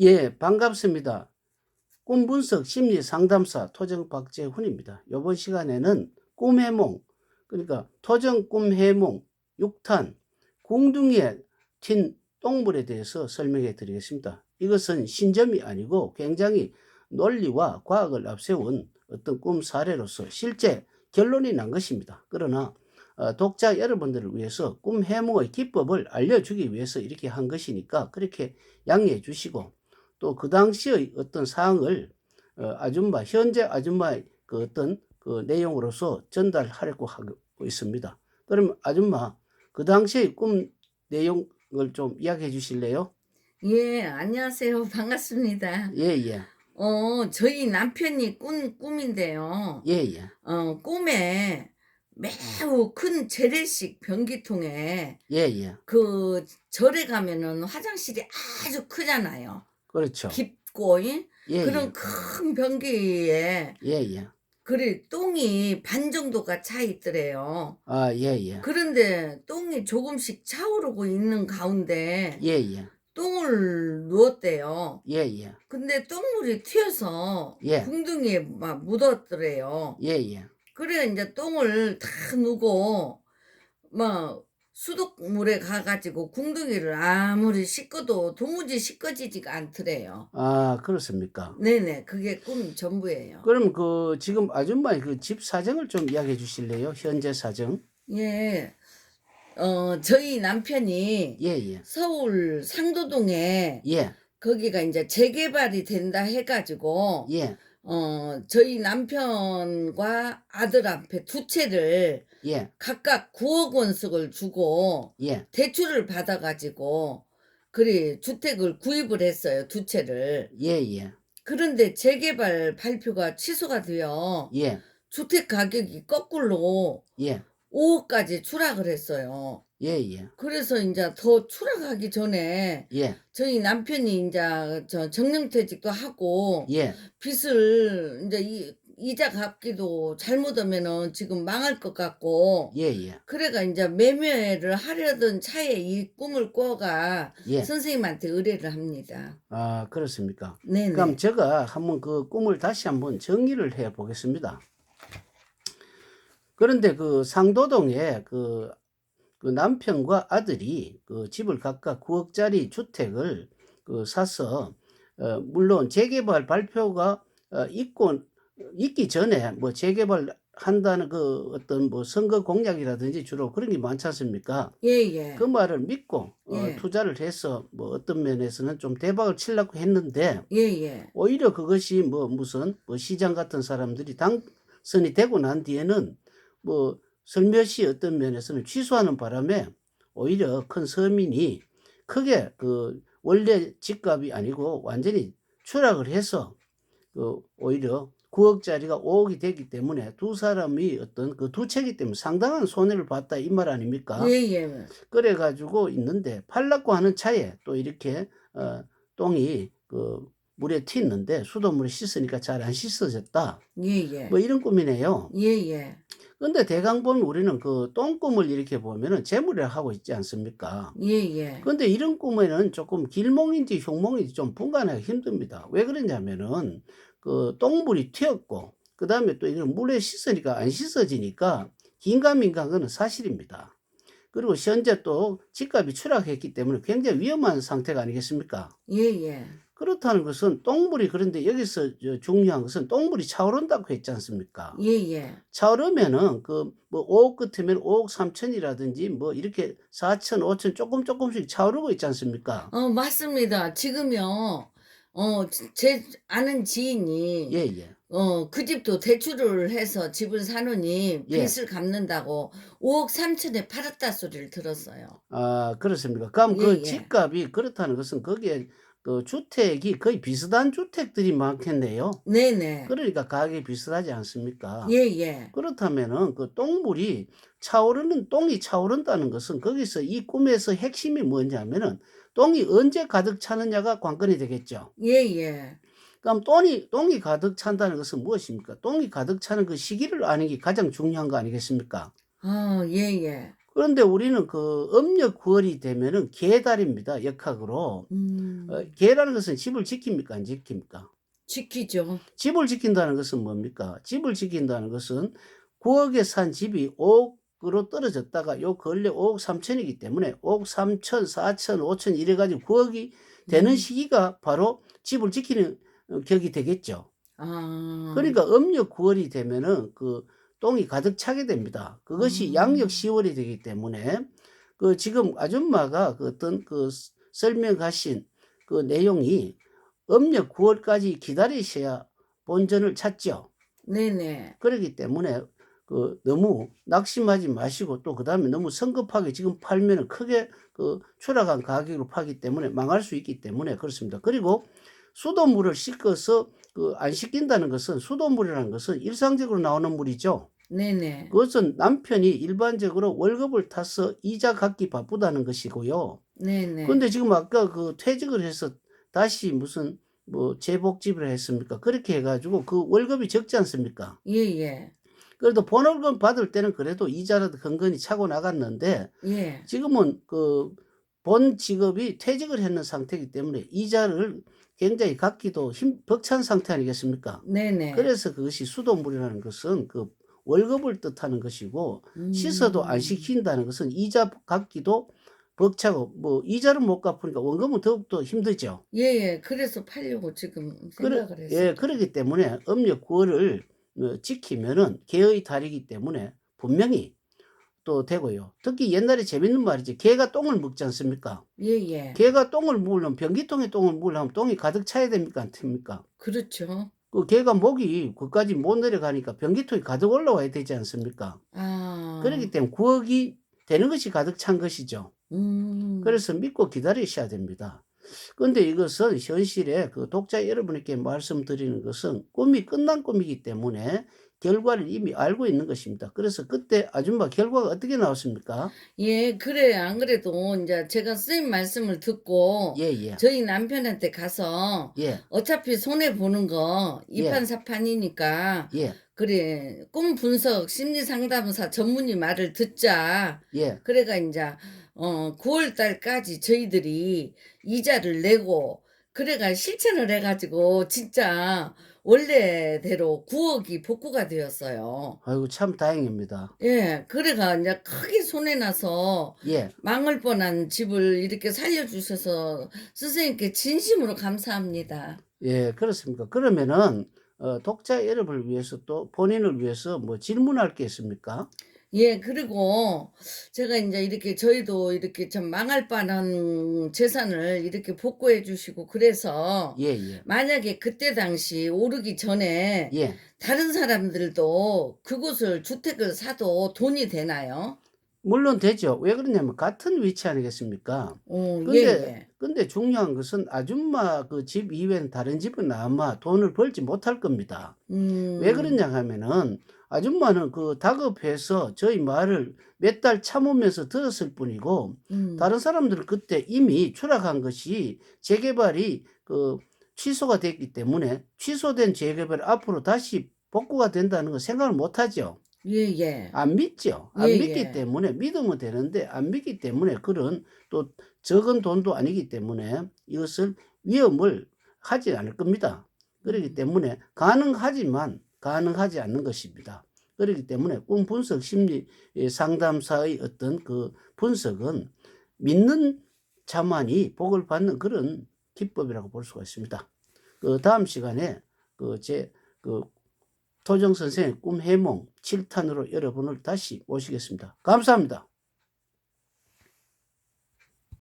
예, 반갑습니다. 꿈 분석 심리 상담사 토정 박재훈입니다. 이번 시간에는 꿈 해몽, 그러니까 토정 꿈 해몽, 육탄, 궁둥이에 튄 똥물에 대해서 설명해 드리겠습니다. 이것은 신점이 아니고 굉장히 논리와 과학을 앞세운 어떤 꿈 사례로서 실제 결론이 난 것입니다. 그러나 어, 독자 여러분들을 위해서 꿈 해몽의 기법을 알려주기 위해서 이렇게 한 것이니까 그렇게 양해해 주시고 또 그 당시의 어떤 사항을 어, 아줌마 현재 아줌마의 그 어떤 그 내용으로서 전달하려고 하고 있습니다. 그럼 아줌마 그 당시의 꿈 내용을 좀 이야기해 주실래요? 예, 안녕하세요. 반갑습니다. 예, 예. 어, 저희 남편이 꾼 꿈인데요. 예, 예. 어, 꿈에 매우 큰 재래식 변기통에 예, 예. 그 절에 가면은 화장실이 아주 크잖아요. 그렇죠. 깊고 예? 예, 그런 큰 변기에 예. 예, 예. 그래 똥이 반 정도가 차 있더래요. 아, 예, 예. 그런데 똥이 조금씩 차오르고 있는 가운데 예, 예. 똥을 누웠대요. 예, 예. 근데 똥물이 튀어서 예. 궁둥이에 막 묻었더래요. 예, 예. 그래 이제 똥을 다 누고 막 수돗물에 가가지고 궁둥이를 아무리 씻어도 도무지 씻어지지가 않더래요. 아, 그렇습니까? 네네 그게 꿈 전부예요. 그럼 그 지금 아줌마의 그 집 사정을 좀 이야기해 주실래요? 현재 사정? 예, 어 저희 남편이 예, 예. 서울 상도동에 예, 거기가 이제 재개발이 된다 해가지고 예, 어 저희 남편과 아들 앞에 두 채를 예, 각각 9억 원씩을 주고 예. 대출을 받아가지고 그리 주택을 구입을 했어요 두 채를 예, 예. 그런데 재개발 발표가 취소가 되어 예, 주택 가격이 거꾸로 예. 5억까지 추락을 했어요 예, 예. 그래서 이제 더 추락하기 전에 예, 저희 남편이 이제 저 정년퇴직도 하고 예. 빚을 이제 이, 이자 갚기도 잘못하면은 지금 망할 것 같고 예, 예. 그래가 이제 매매를 하려던 차에 이 꿈을 꿔가 예. 선생님한테 의뢰를 합니다. 아, 그렇습니까? 네네. 그럼 제가 한번 그 꿈을 다시 한번 정리를 해 보겠습니다. 그런데 그 상도동에 그, 그 남편과 아들이 그 집을 각각 9억짜리 주택을 그 사서 어, 물론 재개발 발표가 어, 있고 있기 전에 뭐 재개발 한다는 그 어떤 뭐 선거 공약이라든지 주로 그런 게 많지 않습니까? 예 예. 그 말을 믿고 어, 예. 투자를 해서 뭐 어떤 면에서는 좀 대박을 치려고 했는데 예 예. 오히려 그것이 뭐 무슨 뭐 시장 같은 사람들이 당선이 되고 난 뒤에는 뭐 설몇이 어떤 면에서는 취소하는 바람에 오히려 큰 서민이 크게 그 원래 집값이 아니고 완전히 추락을 해서 그 오히려 9억짜리가 5억이 되기 때문에 두 사람이 어떤 그두 채기 때문에 상당한 손해를 봤다 이 말 아닙니까? 예 예. 그래 가지고 있는데 팔라고 하는 차에 또 이렇게 어 똥이 그 물에 튀는데 수돗물에 씻으니까 잘 안 씻어졌다. 예 예. 뭐 이런 꿈이네요. 예 예. 근데 대강 보면 우리는 그 똥꿈을 이렇게 보면은 재물이라 하고 있지 않습니까? 예 예. 근데 이런 꿈에는 조금 길몽인지 흉몽인지 좀 분간하기 힘듭니다. 왜 그러냐면은 그 똥물이 튀었고 그 다음에 또 이걸 물에 씻으니까 안 씻어지니까 긴가민가한 거는 사실입니다. 그리고 현재 또 집값이 추락했기 때문에 굉장히 위험한 상태가 아니겠습니까? 예 예. 그렇다는 것은 똥물이 그런데 여기서 저 중요한 것은 똥물이 차오른다고 했지 않습니까? 예 예. 차오르면은 그 뭐 5억 같으면 5억 3천이라든지 뭐 이렇게 4천, 5천 조금 조금씩 차오르고 있지 않습니까? 어 맞습니다. 지금요. 어 제 아는 지인이 예, 예. 어, 그 집도 대출을 해서 집을 사느니 예. 빚을 갚는다고 5억 3천에 팔았다 소리를 들었어요. 아, 그렇습니까? 그럼 그 예, 예. 집값이 그렇다는 것은 거기에 그 주택이 거의 비슷한 주택들이 많겠네요. 네네. 그러니까 가격이 비슷하지 않습니까? 예, 예. 그렇다면은 그 똥물이 차오르는 똥이 차오른다는 것은 거기서 이 꿈에서 핵심이 뭐냐면은 똥이 언제 가득 차느냐가 관건이 되겠죠. 예, 예. 그럼 똥이 똥이 가득 찬다는 것은 무엇입니까? 똥이 가득 차는 그 시기를 아는 게 가장 중요한 거 아니겠습니까? 어, 예, 예. 그런데 우리는 그 음력 9월이 되면은 개달입니다. 역학으로. 음. 어, 개라는 것은 집을 지킵니까? 안 지킵니까? 지키죠. 집을 지킨다는 것은 뭡니까? 집을 지킨다는 것은 9억에 산 집이 5억 으로 떨어졌다가 요 근래 5억 3천이기 때문에 5억 3천, 4천, 5천 이래가지고 9억이 되는 음. 시기가 바로 집을 지키는 어, 격이 되겠죠. 아. 그러니까 음력 9월이 되면은 그 똥이 가득 차게 됩니다. 그것이 아. 양력 10월이 되기 때문에 그 지금 아줌마가 그 어떤 그 설명하신 그 내용이 음력 9월까지 기다리셔야 본전을 찾죠. 네네. 그렇기 때문에 그 너무 낙심하지 마시고 또 그 다음에 너무 성급하게 지금 팔면은 크게 그 추락한 가격으로 파기 때문에 망할 수 있기 때문에 그렇습니다. 그리고 수돗물을 씻어서 그 안 씻긴다는 것은 수돗물이라는 것은 일상적으로 나오는 물이죠. 네네. 그것은 남편이 일반적으로 월급을 타서 이자 갚기 바쁘다는 것이고요. 네네. 근데 지금 아까 그 퇴직을 해서 다시 무슨 뭐 재복집을 했습니까? 그렇게 해가지고 그 월급이 적지 않습니까? 예예. 그래도 본월급 받을 때는 그래도 이자라도 건건히 차고 나갔는데 예. 지금은 그 본 직업이 퇴직을 했는 상태이기 때문에 이자를 굉장히 갚기도 힘 벅찬 상태 아니겠습니까? 네네. 그래서 그것이 수돗물이라는 것은 그 월급을 뜻하는 것이고 씻어도 안 음. 시킨다는 것은 이자 갚기도 벅차고 뭐 이자를 못 갚으니까 원금은 더욱더 힘들죠. 예예. 그래서 팔려고 지금 그래, 생각을 했어요. 예, 그렇기 때문에 음력 9월을 어, 지키면은 개의 달이기 때문에 분명히 또 되고요. 특히 옛날에 재밌는 말이지. 개가 똥을 먹지 않습니까? 예 예. 개가 똥을 먹으려면 변기통에 똥을 먹으려면 똥이 가득 차야 됩니까? 안 됩니까? 그렇죠. 그 개가 목이 그까지 못 내려가니까 변기통이 가득 올라와야 되지 않습니까? 아. 그렇기 때문에 9억이 되는 것이 가득 찬 것이죠. 음. 그래서 믿고 기다리셔야 됩니다. 그런데 이것은 현실에 그 독자 여러분에게 말씀드리는 것은 꿈이 끝난 꿈이기 때문에 결과를 이미 알고 있는 것입니다. 그래서 그때 아줌마 결과가 어떻게 나왔습니까? 예, 그래. 안 그래도 이제 제가 선생님 말씀을 듣고 예, 예. 저희 남편한테 가서 예, 어차피 손해 보는 거 예. 이판사판이니까 예, 그래 꿈 분석 심리 상담사 전문의 말을 듣자. 예, 그래가 이제 어 9월 달까지 저희들이 이자를 내고 그래가 실천을 해가지고 진짜 원래대로 9억이 복구가 되었어요. 아이고 참 다행입니다. 예, 그래가 이제 크게 손해 나서 예, 망할 뻔한 집을 이렇게 살려주셔서 선생님께 진심으로 감사합니다. 예, 그렇습니까? 그러면은 어, 독자 여러분을 위해서 또 본인을 위해서 뭐 질문할 게 있습니까? 예, 그리고 제가 이제 이렇게 저희도 이렇게 좀 망할 뻔한 재산을 이렇게 복구해 주시고 그래서 예, 예, 만약에 그때 당시 오르기 전에 예. 다른 사람들도 그곳을 주택을 사도 돈이 되나요? 물론 되죠. 왜 그러냐면 같은 위치 아니겠습니까? 어, 예, 근데 예. 근데 중요한 것은 아줌마 그 집 이외에는 다른 집은 아마 돈을 벌지 못할 겁니다. 음, 왜 그러냐 하면은 아줌마는 그 다급해서 저희 말을 몇 달 참으면서 들었을 뿐이고 음, 다른 사람들은 그때 이미 추락한 것이 재개발이 그 취소가 됐기 때문에 취소된 재개발 앞으로 다시 복구가 된다는 거 생각을 못 하죠. 예, 예. 안 믿죠. 안 예, 믿기 예. 때문에 믿으면 되는데 안 믿기 때문에 그런 또 적은 돈도 아니기 때문에 이것을 위험을 하지 않을 겁니다. 그렇기 음. 때문에 가능하지만 가능하지 않는 것입니다. 그렇기 때문에 꿈 분석 심리 상담사의 어떤 그 분석은 믿는 자만이 복을 받는 그런 기법이라고 볼 수가 있습니다. 그 다음 시간에 그제그 토정 선생의 꿈 해몽 7탄으로 여러분을 다시 모시겠습니다. 감사합니다.